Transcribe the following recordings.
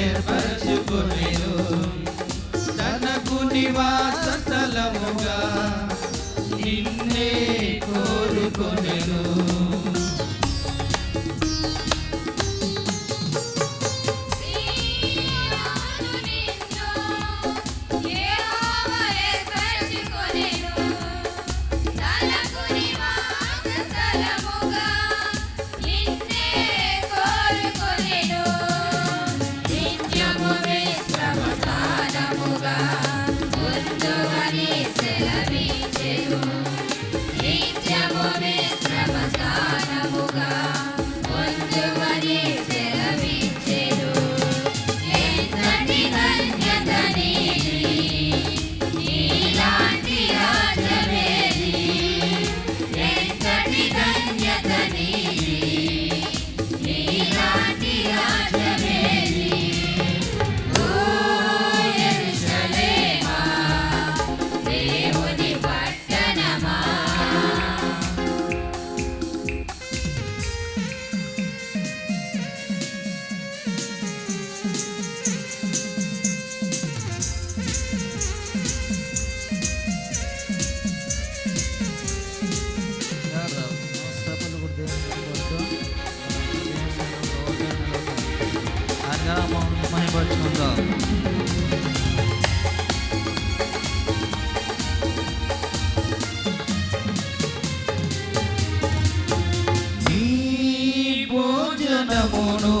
ఏర్పరచుకునేను తనకు నివాస ప్రవచనత నీ భోజనమును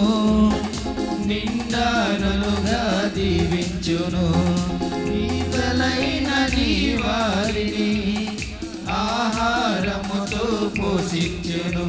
నిండారులుగా దీవించును. నీతలైన నీ వారిని ఆహారముతో పోషించును.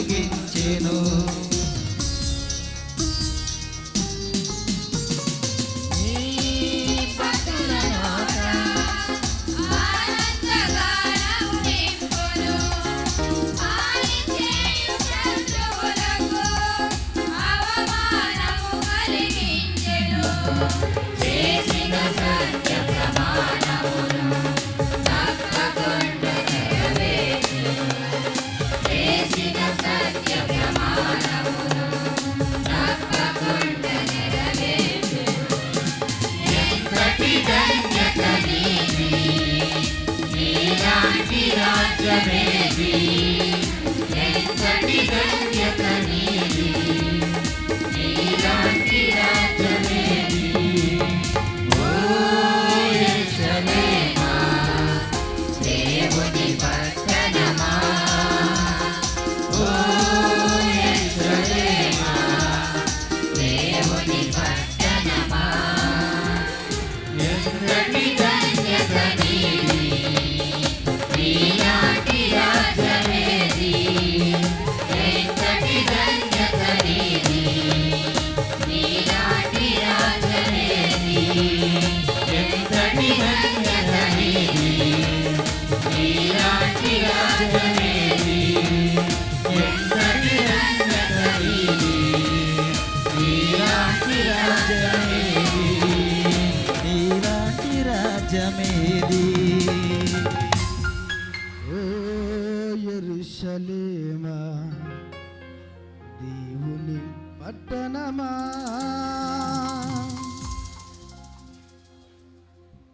వెలిగించేను जमे యెరూషలేమా దేవుని పట్టణమా?